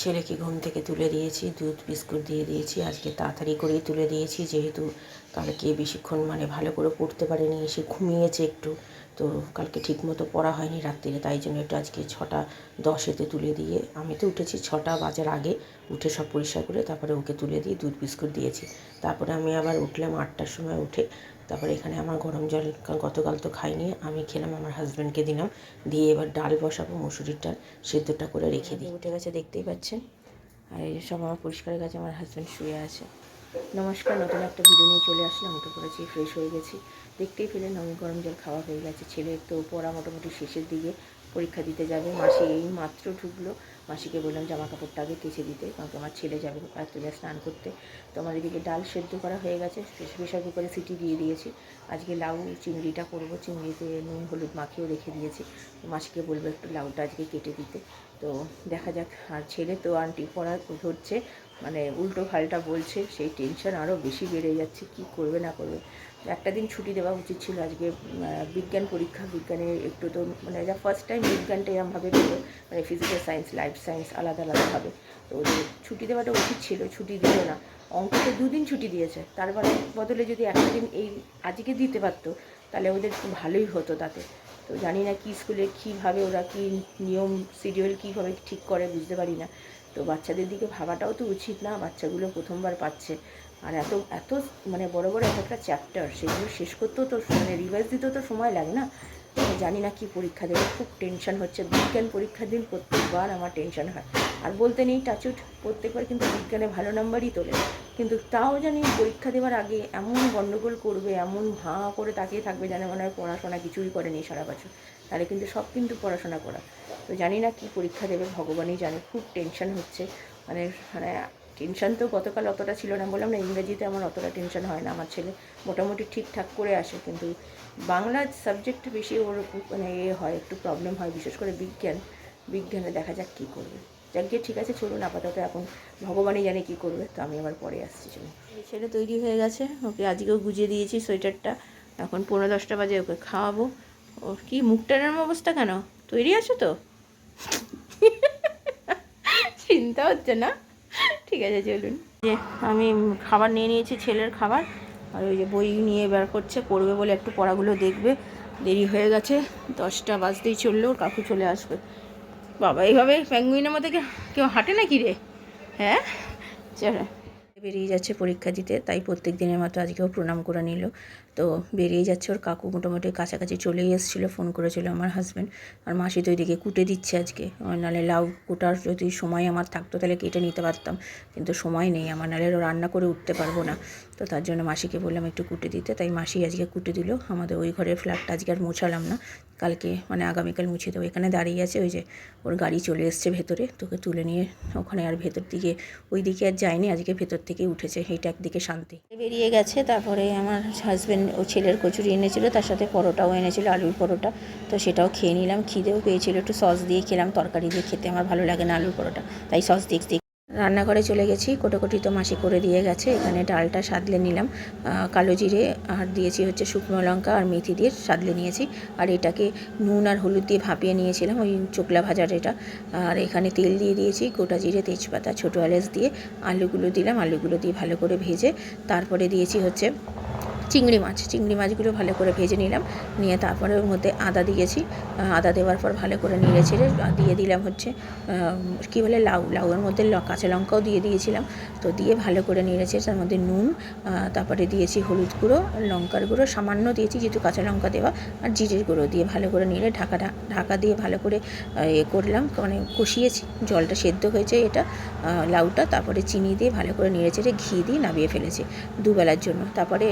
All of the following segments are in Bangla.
ছেলেকে ঘুম থেকে তুলে দিয়েছি, দুধ, বিস্কুট দিয়ে দিয়েছি। আজকে তাড়াতাড়ি করেই তুলে দিয়েছি, যেহেতু কালকে বেশিক্ষণ মানে ভালো করে পড়তে পারেনি, এসে ঘুমিয়েছে একটু। তো কালকে ঠিকমতো পড়া হয়নি রাত্রিরে, তাই জন্য একটু আজকে ছটা দশেতে তুলে দিয়ে, আমি তো উঠেছি ছটা বাজার আগে, উঠে সব পরিষ্কার করে তারপরে ওকে তুলে দিয়ে দুধ, বিস্কুট দিয়েছি। তারপরে আমি আবার উঠলাম আটটার সময় উঠে তারপরে এখানে আমার গরম জল গতকাল তো খাইনি, আমি খেলাম, আমার হাজব্যান্ডকে দিলাম, দিয়ে এবার ডাল বসাবো, মুসুরির ডাল সেদ্ধটা করে রেখে দিই। উঠে গেছে দেখতেই পাচ্ছেন, আর এই সব আমার পরিষ্কারের কাছে আমার হাজব্যান্ড শুয়ে আছে। নমস্কার, নতুন একটা ভিডিও নিয়ে চলে আসলাম, উঠে পড়েছি ফ্রেশ হয়ে গেছি। দেখতেই পেলেন আমি গরম জল খাওয়া হয়ে গেছে। ছেলে তো পড়া মোটামুটি শেষের দিকে পরীক্ষা দিতে যাবে। মাসি এই মাত্র ঢুকলো। মাসিকে বললাম জামা কাপড়টা আগে কেচে দিতে। কারণ আমার ছেলে যাবে রাত্রিবেলা স্নান করতে। তো আমার এদিকে ডাল সেদ্ধ করা হয়ে গেছে। প্রেশার কুকারে সিটি দিয়ে দিয়েছি। আজকে লাউ চিংড়িটা করব। চিংড়িতে নুন, হলুদ মাখিয়েও রেখে দিয়েছি। মাসিকে বলব একটু লাউটা আজকে কেটে দিতে। তো দেখা যাক, আর ছেলে তো আন্টি পড়া ধরছে। মানে উল্টো ফাল্টা বলছে, সেই টেনশন আরও বেশি বেড়ে যাচ্ছে, কি করবে না করবে। একটা দিন ছুটি দেওয়া উচিত ছিল আজকে বিজ্ঞান পরীক্ষা, বিজ্ঞানে একটু তো মানে এটা ফার্স্ট টাইম বিজ্ঞানটা এরমভাবে পেল মানে ফিজিক্যাল সায়েন্স লাইফ সায়েন্স আলাদা আলাদাভাবে তো ওদের ছুটি দেওয়াটা উচিত ছিল, ছুটি দিল না। অঙ্কতে দুদিন ছুটি দিয়েছে তারপরে বদলে যদি একটা দিন এই আজকে দিতে পারতো, তাহলে ওদের একটু ভালোই হতো তাতে। তো জানি না কি স্কুলে কীভাবে ওরা কি নিয়ম শিডিউল কীভাবে ঠিক করে বুঝতে পারি না। তো বাচ্চাদের দিকে ভাবাটাও তো উচিত না, বাচ্চাগুলো প্রথমবার পাচ্ছে। আর এত এত মানে বড় বড় এক একটা চ্যাপ্টার সেগুলো শেষ করতেও তো মানে রিভাইজ দিতেও তো সময় লাগে না। জানি না কি পরীক্ষা দেবে, খুব টেনশন হচ্ছে। বিজ্ঞান পরীক্ষার দিন, প্রত্যেকবার আমার টেনশন হয়। আর বলতে নেই টাচুট প্রত্যেকবার কিন্তু বিজ্ঞানে ভালো নাম্বারই তোলে। কিন্তু তাও জানি পরীক্ষা দেওয়ার আগে এমন গণ্ডগোল করবে, এমন ভাঁ করে তাকিয়ে থাকবে জানে মনে হয় পড়াশোনা কিছুই করেনি সারা বছর। তাহলে কিন্তু সব কিন্তু পড়াশোনা করা। তো জানি না কি পরীক্ষা দেবে, ভগবানই জানে, খুব টেনশন হচ্ছে। মানে মানে টেনশন তো গতকাল অতটা ছিল না, বললাম না ইংরেজিতে আমার অতটা টেনশন হয় না, আমার ছেলে মোটামুটি ঠিকঠাক করে আসে, কিন্তু বাংলা সাবজেক্ট বেশি ওর মানে এ হয়, একটু প্রবলেম হয়, বিশেষ করে বিজ্ঞান। বিজ্ঞানে দেখা যাক কী করবে। যাক, গিয়ে ঠিক আছে, চলুন আপাতত এখন ভগবানই জানে কী করবে, তো আমি আবার পরে আসছি, চলুন। ছেলে তৈরি হয়ে গেছে, ওকে আজকেও গুজিয়ে দিয়েছি সোয়েটারটা, এখন পনেরো দশটা বাজে ওকে খাওয়াবো। ওর কি মুখটার এরম অবস্থা কেন? তৈরি আছো তো? চিন্তা হচ্ছে না? ঠিক আছে, চলুন। যে আমি খাবার নিয়ে নিয়েছি ছেলের খাবার, আর ওই যে বই নিয়ে বের করছে, পড়বে বলে একটু পড়াগুলো দেখবে। দেরি হয়ে গেছে, দশটা বাজতেই চলল, ওর কাকু চলে আসবে। বাবা, এইভাবে প্যাঙ্গুইনের মধ্যে কেউ হাঁটে নাকি রে? হ্যাঁ? চলো। বেরিয়ে যাচ্ছে পরীক্ষা দিতে, তাই প্রত্যেক দিনের মতো আজকেও প্রণাম করে নিল। তো বেরিয়ে যাচ্ছে ওর কাকু মোটামুটি কাছাকাছি চলেই এসেছিল ফোন করেছিল আমার হাজব্যান্ড আর মাসি তো ওইদিকে কুটে দিচ্ছে আজকে। নাহলে লাউ কুটার যদি সময় আমার থাকতো তাহলে কেটে নিতে পারতাম। কিন্তু সময় নেই, আমার নাহলে রান্না করে উঠতে পারব না। তো তার জন্য মাসিকে বললাম একটু কুটে দিতে। তাই মাসি আজকে কুটে দিল। আমাদের ওই ঘরের ফ্ল্যাটটা আজকে আর মোছালাম না। কালকে মানে আগামীকাল মুছে দেবো। এখানে দাঁড়িয়ে আছে ওই যে ওর গাড়ি চলে এসছে ভেতরে। তোকে তুলে নিয়ে ওখানে আর ভেতর দিকে, ওই দিকে আর যায়নি। আজকে ভেতর থেকে উঠেছে। এইটা একদিকে শান্তি। বেরিয়ে গেছে। তারপরে আমার হাজব্যান্ড ও ছেলের কচুরি এনেছিল। তার সাথে পরোটাও এনেছিল, আলুর পরোটা। তো সেটাও খেয়ে নিলাম। খিদেও পেয়েছিল। একটু সস দিয়ে খেলাম। তরকারি দিয়ে খেতে আমার ভালো লাগে না আলুর পরোটা। তাই সস দিয়ে রান্নাঘরে চলে গেছি, কোটোকটি তো মাসি করে দিয়ে গেছে, এখানে ডালটা সাদলে নিলাম। কালো জিরে, আর দিয়েছি হচ্ছে শুকনো লঙ্কা আর মেথি দিয়ে সাদলে নিয়েছি। আর এটাকে নুন আর হলুদ দিয়ে ভাপিয়ে নিয়েছিলাম, ওই চোকলা ভাজার এটা। আর এখানে তেল দিয়ে দিয়েছি গোটা জিরে তেজপাতা, ছোটো এলাচ দিয়ে। আলুগুলো দিলাম, আলুগুলো দিয়ে ভালো করে ভেজে, তারপরে দিয়েছি হচ্ছে চিংড়ি মাছ, চিংড়ি মাছগুলো ভালো করে ভেজে নিলাম। নিয়ে তারপরে ওর মধ্যে আদা দিয়েছি। আদা দেওয়ার পর ভালো করে নেড়ে ছেড়ে দিয়ে দিলাম হচ্ছে কী বলে লাউ, লাউয়ের মধ্যে কাঁচা লঙ্কাও দিয়ে দিয়েছিলাম। তো দিয়ে ভালো করে নেড়েছে তার মধ্যে নুন তারপরে দিয়েছি হলুদ গুঁড়ো, লঙ্কার গুঁড়ো, সামান্য দিয়েছি যেহেতু কাঁচা লঙ্কা দেওয়া, আর জিরের গুঁড়ো দিয়ে ভালো করে নেড়ে ঢাকা ঢাকা দিয়ে ভালো করে এ করলাম মানে কষিয়েছি, জলটা সেদ্ধ হয়েছে এটা লাউটা, তারপরে চিনি দিয়ে ভালো করে নেড়ে চেড়ে ঘি দিয়ে নামিয়ে ফেলেছি দুবেলার জন্য। তারপরে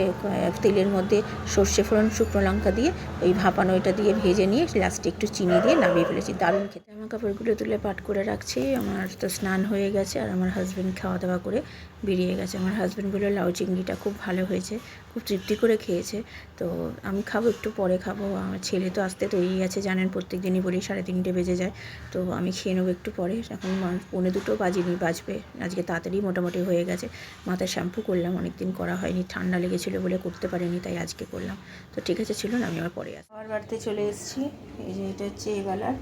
তেলের মধ্যে সর্ষে ফোড়ন, শুকনো লঙ্কা দিয়ে ওই ভাপানো এটা দিয়ে ভেজে নিয়ে লাস্টে একটু চিনি দিয়ে নামিয়ে ফেলেছি। দারুণ খেতে। আমার কাপড়গুলো তুলে পাট করে রাখছি। আমার তো স্নান হয়ে গেছে আর আমার হাজব্যান্ড খাওয়া দাওয়া করে বেরিয়ে গেছে। আমার হাজব্যান্ড বলল, লাউ চিংড়িটা খুব ভালো হয়েছে, খুব তৃপ্তি করে খেয়েছে। তো আমি খাব, একটু পরে খাব। আমার ছেলে তো আসতে তৈরি আছে, জানেন প্রত্যেক দিনই বলি সাড়ে তিনটে বেজে যায়। তো আমি খেয়ে নেব একটু পরে। এখন পৌনে দুটো বাজিনি, বাজবে। আজকে তাড়াতাড়ি মোটামুটি হয়ে গেছে। মাথায় শ্যাম্পু করলাম অনেক দিন করা হয়নি, ঠান্ডা লেগেছিলো বলে করতে পারিনি, তাই আজকে করলাম। তো ঠিক আছে, ছিল না, আমি আবার পরে আসি আমার বাড়িতে চলে এসেছি। এই যে এটা হচ্ছে এবেলার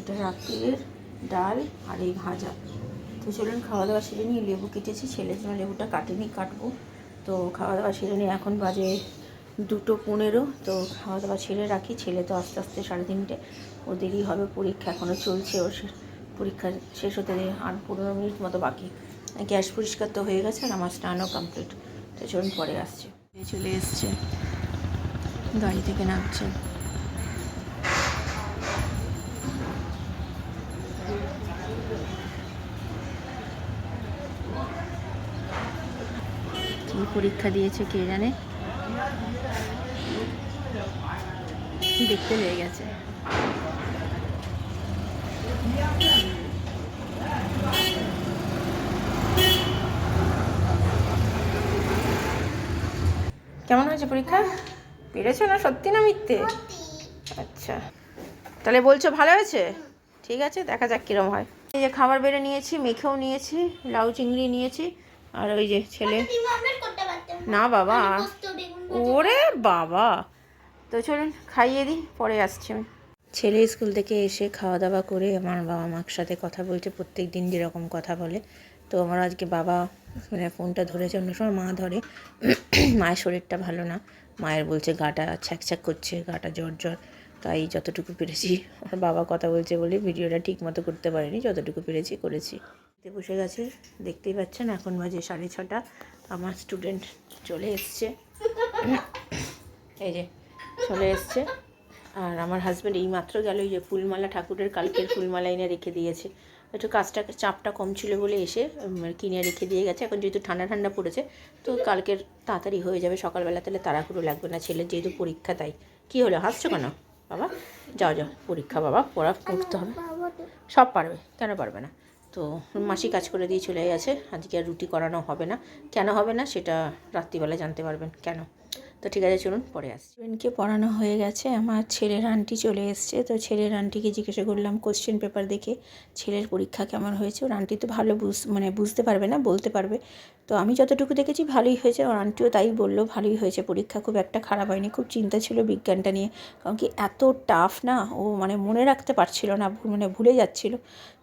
এটা রাত্রির ডাল আর এই ভাজা। তো চলুন খাওয়া দাওয়া সেরে নিয়ে লেবু কেটেছি ছেলের জন্য লেবুটা কাটিনি, কাটবো। তো খাওয়া দাওয়া সেরে নিয়ে এখন বাজে দুটো পনেরো। তো খাওয়া দাওয়া ছেড়ে রাখি। ছেলে তো আস্তে আস্তে সাড়ে তিনটে। ও দেরি হবে, পরীক্ষা এখনও চলছে। ওর পরীক্ষা শেষ হতে আর পনেরো মিনিট মতো বাকি। গ্যাস পরিষ্কার তো হয়ে গেছে, আর আমার স্নানও কমপ্লিট তো চলুন, পরে আসছে। চলে এসছে। গাড়ি থেকে নামছে। কি পরীক্ষা দিয়েছে কে জানে? দেখতে লেগে গেছে। কেমন হয়েছে পরীক্ষা? পেরেছ না? সত্যি না মিথ্যে? আচ্ছা। তাহলে বলছো ভালো হয়েছে? ঠিক আছে দেখা যাক কীরকম হয়। এই যে খাবার বেড়ে নিয়েছি মেখেও নিয়েছি লাউ চিংড়ি নিয়েছি আর ওই যে ছেলে পারতাম না। বাবা। ওরে বাবা। তো চলুন খাইয়ে দিই পরে আসছি আমি। ছেলে স্কুল থেকে এসে খাওয়া দাওয়া করে আমার বাবা মার সাথে কথা বলছে প্রত্যেক দিন যেরকম কথা বলে। তো আমার আজকে বাবা মানে ফোনটা ধরেছে, অন্য সময় মা ধরে। মায়ের শরীরটা ভালো না। মায়ের বলছে গাটা ছ্যাকছ্যাক করছে, গাটা জ্বর জ্বর। তাই যতটুকু পেরেছি, আমার বাবা কথা বলছে বলে ভিডিওটা ঠিক মতো করতে পারিনি, যতটুকু পেরেছি করেছি। বসে গেছে, দেখতেই পাচ্ছেন এখন বাজে সাড়ে ছটা। আমার স্টুডেন্ট চলে এসছে। এই যে, চলে এসছে। আর আমার হাজব্যান্ড এই মাত্র গেল যে ফুলমালা, ঠাকুরের কালকের ফুলমালা এনে রেখে দিয়েছে। একটু কাজটা চাপটা কম ছিল বলে এসে কিনে রেখে দিয়ে গেছে। এখন যেহেতু ঠান্ডা ঠান্ডা পড়েছে, তো কালকের তাড়াতাড়ি হয়ে যাবে সকালবেলা, তাহলে তাড়াহুড়ো লাগবে না। ছেলের যেহেতু পরীক্ষা, তাই। কী হলো, হাসছো কেন? বাবা, যাও যাও, পরীক্ষা বাবা, পড়া পড়তে হবে। সব পারবে, কেন পারবে না? তো মাসি কাজ করে দিয়ে চলে গেছে, আজকে আর রুটি করানো হবে না। কেন হবে না, সেটা রাত্রিবেলা জানতে পারবেন, কেন? তো ঠিক আছে, চলুন পরে আসছি। স্টুডেন্টকে পড়ানো হয়ে গেছে, আমার ছেলের আন্টি চলে এসছে, তো ছেলের আন্টিকে জিজ্ঞাসা করলাম কোশ্চেন পেপার দেখে, ছেলের পরীক্ষা কেমন হয়েছে? ওর আন্টি তো ভালো বুঝ মানে বুঝতে পারবে না, বলতে পারবে। তো আমি যতটুকু দেখেছি ভালোই হয়েছে, ওর আন্টিও তাই বলল, ভালোই হয়েছে, পরীক্ষা খুব একটা খারাপ হয়নি, খুব চিন্তা ছিল বিজ্ঞানটা নিয়ে। কারণ কি এত টাফ না, ও মানে মনে রাখতে পারছিল না মানে ভুলে যাচ্ছিল।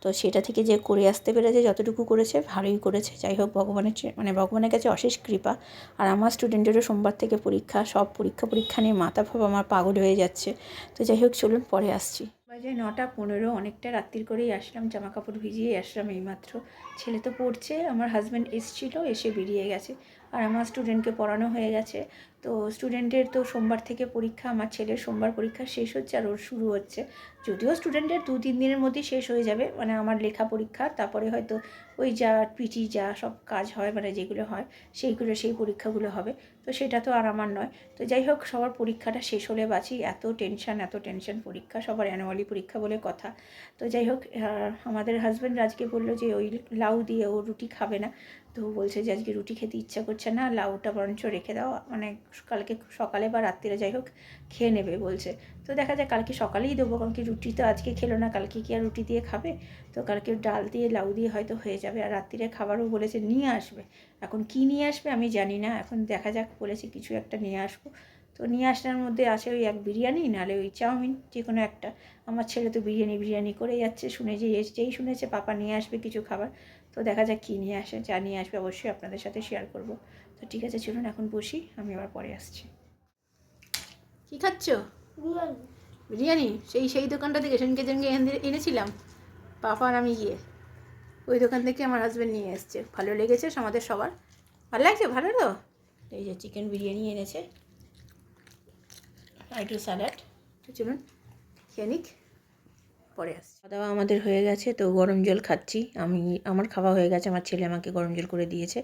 তো সেটা থেকে যে করে আসতে পেরেছে, যতটুকু করেছে, ভালোই করেছে। যাই হোক, ভগবানের মানে ভগবানের কাছে অশেষ কৃপা। আর আমার স্টুডেন্টেরও সোমবার থেকে পরীক্ষা, সব পরীক্ষা পরীক্ষা নিয়ে মাথা ভাব আমার পাগল হয়ে যাচ্ছে। তো যাই হোক, চলুন পরে আসছি। বাজে নটা পনেরো, অনেকটা রাত্রির করেই আসলাম জামা কাপড় ভিজিয়ে আসলাম এইমাত্র। ছেলে তো পড়ছে, আমার হাজব্যান্ড এসছিল, এসে বেরিয়ে গেছে। আর আমার স্টুডেন্টকে পড়ানো হয়ে গেছে। তো স্টুডেন্টের তো সোমবার থেকে পরীক্ষা, আমার ছেলের সোমবার পরীক্ষা শেষ হচ্ছে আর ওর শুরু হচ্ছে। যদিও স্টুডেন্টের দু, তিন দিনের মধ্যেই শেষ হয়ে যাবে মানে আমার লেখা পরীক্ষা, তারপরে হয়তো ওই যা পিটি যা সব কাজ হয় মানে যেগুলো হয়, সেইগুলো, সেই পরীক্ষাগুলো হবে। তো সেটা তো আর আমার নয়। তো যাই হোক, সবার পরীক্ষাটা শেষ হলে বাঁচি, এত টেনশন এত টেনশন পরীক্ষা, সবার অ্যানুয়ালি পরীক্ষা বলে কথা। তো যাই হোক আমাদের হাজব্যান্ড আজকে বলল যে ওই লাউ দিয়ে ও রুটি খাবে না। তো বলছে যে আজকে রুটি খেতে ইচ্ছা করছে না, লাউটা বরঞ্চ রেখে দাও। মানে কালকে সকালে বা রাত্রিরে যাই হোক খেয়ে নেবে বলছে। তো দেখা যায় কালকে সকালেই দেবো, কারণ কি রুটি তো আজকে খেলো না, কালকে কি আর রুটি দিয়ে খাবে? তো কালকে ডাল দিয়ে, লাউ দিয়ে হয়তো হয়ে যাবে, আর রাত্রিরে খাবারও বলেছে নিয়ে আসবে। এখন কি নিয়ে আসবে আমি জানি না, এখন দেখা যাক, বলেছে কিছু একটা নিয়ে আসব। তো নিয়ে আসার মধ্যে আছে ওই এক বিরিয়ানি, নাহলে ওই চাউমিন, যে কোনো একটা। আমার ছেলে তো বিরিয়ানি বিরিয়ানি করে যাচ্ছে, শুনে যে যেই শুনেছে, পাপা নিয়ে আসবে কিছু খাবার। তো দেখা যাক কী নিয়ে আসে, যা নিয়ে আসবে অবশ্যই আপনাদের সাথে শেয়ার করব। তো ঠিক আছে, চলুন এখন বসি, আমি আবার পরে আসছি। কি খাচ্ছ? বিরিয়ানি। সেই সেই দোকানটা থেকে সেদিনকে যেদিনকে এনেছিলাম। পাপা আর আমি গিয়ে। ওই দোকান থেকে আমার হাজব্যান্ড নিয়ে এসছে। ভালো লেগেছে আমাদের সবার। ভালো লাগছে? ভালো তো? এই যে চিকেন বিরিয়ানি এনেছে। আর একটু স্যালাড চলুন, খেয়ে নিক। পরে আসছি। খাওয়া দাওয়া আমাদের হয়ে গেছে, তো গরম জল খাচ্ছি। আমি, আমার খাওয়া হয়ে গেছে, আমার ছেলে আমাকে গরম জল করে দিয়েছে।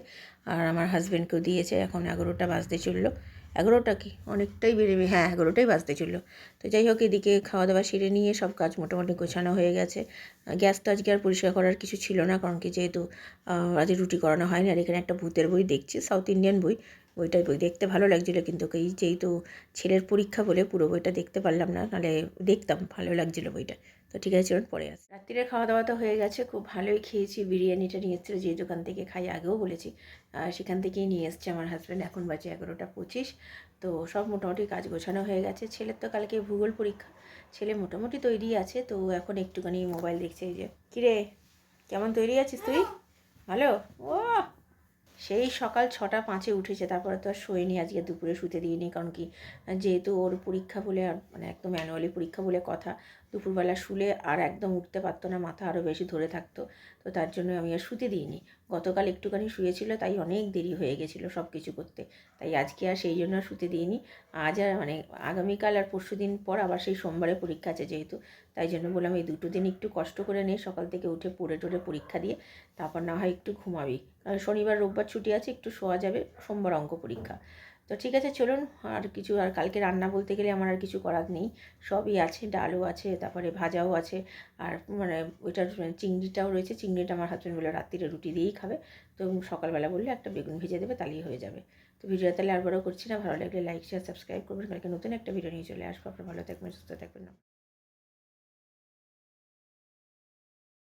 আর আমার হাজব্যান্ডকেও দিয়েছে, এখন এগারোটা বাজতে চলল। এগারোটা কি? অনেকটাই বেড়ে হ্যাঁ এগারোটাই বাজতে চলল। তো যাই হোক, এদিকে খাওয়া দাওয়া সেরে নিয়ে সব কাজ মোটামুটি গোছানো হয়ে গেছে। গ্যাস তো আজকে আর পরিষ্কার করার কিছু ছিল না, কারণ কি যেহেতু আজ রুটি করানো হয়নি। আর এখানে একটা ভূতের বই দেখছি সাউথ ইন্ডিয়ান বই। বইটাই বই দেখতে ভালো লাগছিল, কিন্তু এই যেহেতু ছেলের পরীক্ষা বলে পুরো বইটা দেখতে পারলাম না, নাহলে দেখতাম, ভালো লাগছিল বইটা। তো ঠিক আছে চলুন পরে আস। রাত্রিরে খাওয়া দাওয়া তো হয়ে গেছে, খুব ভালোই খেয়েছি। বিরিয়ানিটা নিয়ে এসেছিল, যে দোকান থেকে খাই, আগেও বলেছি। সেখান থেকেই নিয়ে এসছে আমার হাজব্যান্ড এখন বাজে এগারোটা পঁচিশ। তো সব মোটামুটি কাজ গোছানো হয়ে গেছে। ছেলের তো কালকে ভূগোল পরীক্ষা। ছেলে মোটামুটি তৈরি আছে, তো এখন একটুখানি মোবাইল দেখছে, এই যে, কিরে, কেমন তৈরি আছিস তুই? ভালো? ও, সেই সকাল ছটা পাঁচে উঠেছে, তারপরে তো আর শোয়নি, আজকে দুপুরে শুতে দিইনি, কারণ কি, যেহেতু ওর পরীক্ষা বলে মানে একদম ম্যানুয়ালি পরীক্ষা বলে কথা দুপুরবেলা শুলে আর একদম উঠতে পারতো না, মাথা আরও বেশি ধরে থাকতো। তো তার জন্য আমি আর শুতে দিইনি। গতকাল একটুখানি শুয়েছিল, তাই অনেক দেরি হয়ে গেছিল সব কিছু করতে। তাই আজকে আর সেই জন্য শুতে দিইনি। আজ আর মানে আগামীকাল আর পরশু দিন পর আবার সেই সোমবারে পরীক্ষা আছে যেহেতু, তাই জন্য বললাম এই দুটো দিন একটু কষ্ট করে নে, সকাল থেকে উঠে পড়ে টোরে পরীক্ষা দিয়ে, তারপর না হয় একটু ঘুমাবি। কারণ শনিবার, রোববার ছুটি আছে, একটু শোয়া যাবে, সোমবার অঙ্ক পরীক্ষা। তো ঠিক আছে, চলুন, আর কিছু, আর কালকে রান্না বলতে গেলে আমার আর কিছু করার নেই। সবই আছে, ডালও আছে, তারপরে ভাজাও আছে, আর মানে ওইটার চিংড়িটাও রয়েছে। চিংড়িটা আমার হাজব্যান্ড বলে রাত্রিরে রুটি দিয়েই খাবে। তো সকালবেলা বললে, একটা বেগুন ভেজে দেবে, তাহলেই হয়ে যাবে। তো ভিডিওটা তাহলে আর বড় করছি না, ভালো লাগলে লাইক শেয়ার সাবস্ক্রাইব করবেন। কালকে নতুন একটা ভিডিও নিয়ে চলে আসব। আপনার ভালো থাকবেন, সুস্থ থাকবেন।